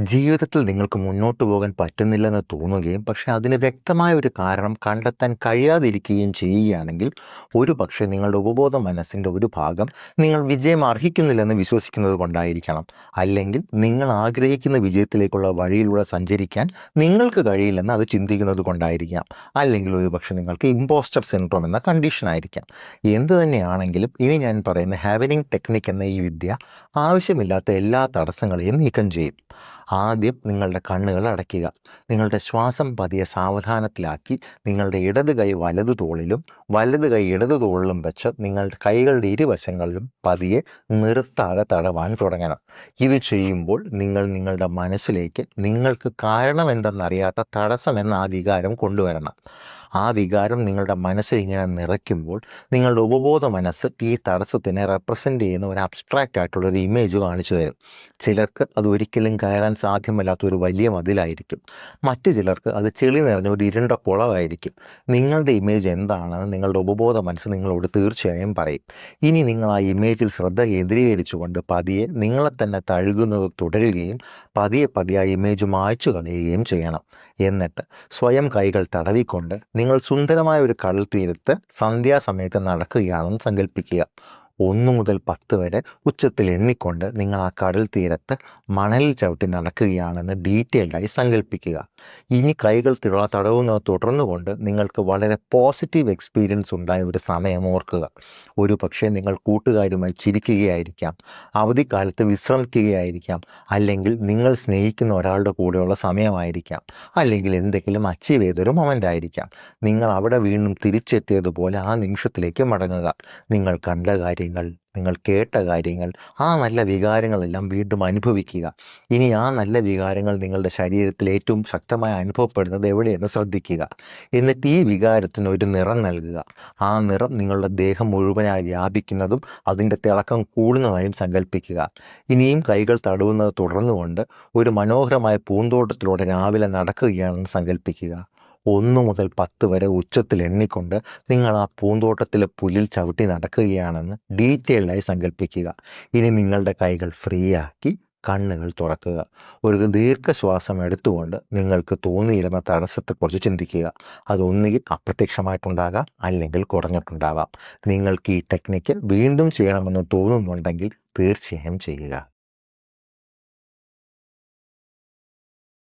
ജീവിതത്തിൽ നിങ്ങൾക്ക് മുന്നോട്ട് പോകാൻ പറ്റുന്നില്ലെന്ന് തോന്നുകയും പക്ഷേ അതിന് വ്യക്തമായ ഒരു കാരണം കണ്ടെത്താൻ കഴിയാതിരിക്കുകയും ചെയ്യുകയാണെങ്കിൽ ഒരു പക്ഷേ നിങ്ങളുടെ ഉപബോധ മനസ്സിന്റെ ഒരു ഭാഗം നിങ്ങൾ വിജയം അർഹിക്കുന്നില്ലെന്ന് വിശ്വസിക്കുന്നത് കൊണ്ടായിരിക്കണം. അല്ലെങ്കിൽ നിങ്ങൾ ആഗ്രഹിക്കുന്ന വിജയത്തിലേക്കുള്ള വഴിയിലൂടെ സഞ്ചരിക്കാൻ നിങ്ങൾക്ക് കഴിയില്ലെന്ന് അത് ചിന്തിക്കുന്നത് കൊണ്ടായിരിക്കാം. അല്ലെങ്കിൽ ഒരു പക്ഷേ നിങ്ങൾക്ക് ഇമ്പോസ്റ്റർ സിൻഡ്രോം എന്ന കണ്ടീഷൻ ആയിരിക്കാം. എന്ത് തന്നെയാണെങ്കിലും ഇനി ഞാൻ പറയുന്ന ഹാവനിങ് ടെക്നിക് എന്ന ഈ വിദ്യ ആവശ്യമില്ലാത്ത എല്ലാ തടസ്സങ്ങളെയും നീക്കം ചെയ്യും. ആദ്യം നിങ്ങളുടെ കണ്ണുകൾ അടയ്ക്കുക. നിങ്ങളുടെ ശ്വാസം പതിയെ സാവധാനത്തിലാക്കി നിങ്ങളുടെ ഇടത് കൈ വലത് തോളിലും വലത് കൈ ഇടത് തോളിലും വെച്ച് നിങ്ങളുടെ കൈകളുടെ ഇരുവശങ്ങളിലും പതിയെ നിർത്താതെ തടവാൻ തുടങ്ങണം. ഇത് ചെയ്യുമ്പോൾ നിങ്ങൾ നിങ്ങളുടെ മനസ്സിലേക്ക് നിങ്ങൾക്ക് കാരണം എന്തെന്നറിയാത്ത തടസ്സം എന്ന ആ വികാരം കൊണ്ടുവരണം. ആ വികാരം നിങ്ങളുടെ മനസ്സിൽ ഇങ്ങനെ നിറയ്ക്കുമ്പോൾ നിങ്ങളുടെ ഉപബോധ മനസ്സ് ഈ തടസ്സത്തിനെ റെപ്രസെന്റ് ചെയ്യുന്ന ഒരു അബ്സ്ട്രാക്റ്റ് ആയിട്ടുള്ള ഒരു ഇമേജ് കാണിച്ചു തരും. ചിലർക്ക് അത് ഒരിക്കലും കയറാൻ സാധ്യമല്ലാത്ത ഒരു വലിയ മതിലായിരിക്കും. മറ്റു ചിലർക്ക് അത് ചെളി നിറഞ്ഞ ഒരു ഇരുണ്ട കുളമായിരിക്കും. നിങ്ങളുടെ ഇമേജ് എന്താണെന്ന് നിങ്ങളുടെ ഉപബോധ മനസ്സ് നിങ്ങളോട് തീർച്ചയായും പറയും. ഇനി നിങ്ങൾ ആ ഇമേജിൽ ശ്രദ്ധ കേന്ദ്രീകരിച്ചുകൊണ്ട് പതിയെ നിങ്ങളെ തന്നെ തഴുകുന്നത് തുടരുകയും പതിയെ പതിയെ ആ ഇമേജ് മായ്ച്ചു കളയുകയും ചെയ്യണം. എന്നിട്ട് സ്വയം കൈകൾ തടവിക്കൊണ്ട് നിങ്ങൾ സുന്ദരമായ ഒരു കടൽ തീരത്ത് സന്ധ്യാസമയത്ത് നടക്കുകയാണെന്ന് സങ്കല്പിക്കുക ഒന്ന് മുതൽ പത്ത് വരെ ഉച്ചത്തിൽ എണ്ണിക്കൊണ്ട് നിങ്ങൾ ആ കടൽ തീരത്ത് മണലിൽ ചവിട്ടി നടക്കുകയാണെന്ന് ഡീറ്റെയിൽഡായി സങ്കല്പിക്കുക ഇനി കൈകൾ തിള തടവുന്നത് തുടർന്നുകൊണ്ട് നിങ്ങൾക്ക് വളരെ പോസിറ്റീവ് എക്സ്പീരിയൻസ് ഉണ്ടായ ഒരു സമയം ഓർക്കുക. ഒരു പക്ഷേ നിങ്ങൾ കൂട്ടുകാരുമായി ചിരിക്കുകയായിരിക്കാം അവധിക്കാലത്ത് വിശ്രമിക്കുകയായിരിക്കാം അല്ലെങ്കിൽ നിങ്ങൾ സ്നേഹിക്കുന്ന ഒരാളുടെ കൂടെയുള്ള സമയമായിരിക്കാം അല്ലെങ്കിൽ എന്തെങ്കിലും അച്ചീവ് ചെയ്തൊരു മൊമെന്റ് ആയിരിക്കാം. നിങ്ങൾ അവിടെ വീണ്ടും തിരിച്ചെത്തിയതുപോലെ ആ നിമിഷത്തിലേക്ക് മടങ്ങുക. നിങ്ങൾ കണ്ട കാര്യങ്ങൾ നിങ്ങൾ കേട്ട കാര്യങ്ങൾ ആ നല്ല വികാരങ്ങളെല്ലാം വീണ്ടും അനുഭവിക്കുക. ഇനി ആ നല്ല വികാരങ്ങൾ നിങ്ങളുടെ ശരീരത്തിൽ ഏറ്റവും ശക്തമായി അനുഭവപ്പെടുന്നത് എവിടെയെന്ന് ശ്രദ്ധിക്കുക. എന്നിട്ട് ഈ വികാരത്തിന് ഒരു നിറം നൽകുക. ആ നിറം നിങ്ങളുടെ ദേഹം മുഴുവനായി വ്യാപിക്കുന്നതും അതിന്റെ തിളക്കം കൂടുന്നതായും സങ്കല്പിക്കുക ഇനിയും കൈകൾ തടവുന്നത് തുടർന്നുകൊണ്ട് ഒരു മനോഹരമായ പൂന്തോട്ടത്തിലൂടെ രാവിലെ നടക്കുകയാണെന്ന് സങ്കല്പിക്കുക ഒന്ന് മുതൽ പത്ത് വരെ ഉച്ചത്തിൽ എണ്ണിക്കൊണ്ട് നിങ്ങൾ ആ പൂന്തോട്ടത്തിലെ പുലിൽ ചവിട്ടി നടക്കുകയാണെന്ന് ഡീറ്റെയിൽഡായി സങ്കല്പിക്കുക ഇനി നിങ്ങളുടെ കൈകൾ ഫ്രീ ആക്കി കണ്ണുകൾ തുറക്കുക. ഒരു ദീർഘശ്വാസം എടുത്തുകൊണ്ട് നിങ്ങൾക്ക് തോന്നിയിരുന്ന തടസ്സത്തെക്കുറിച്ച് ചിന്തിക്കുക. അതൊന്നുകിൽ അപ്രത്യക്ഷമായിട്ടുണ്ടാകാം അല്ലെങ്കിൽ കുറഞ്ഞിട്ടുണ്ടാകാം നിങ്ങൾക്ക് ഈ ടെക്നിക്ക് വീണ്ടും ചെയ്യണമെന്ന് തോന്നുന്നുണ്ടെങ്കിൽ തീർച്ചയായും ചെയ്യുക.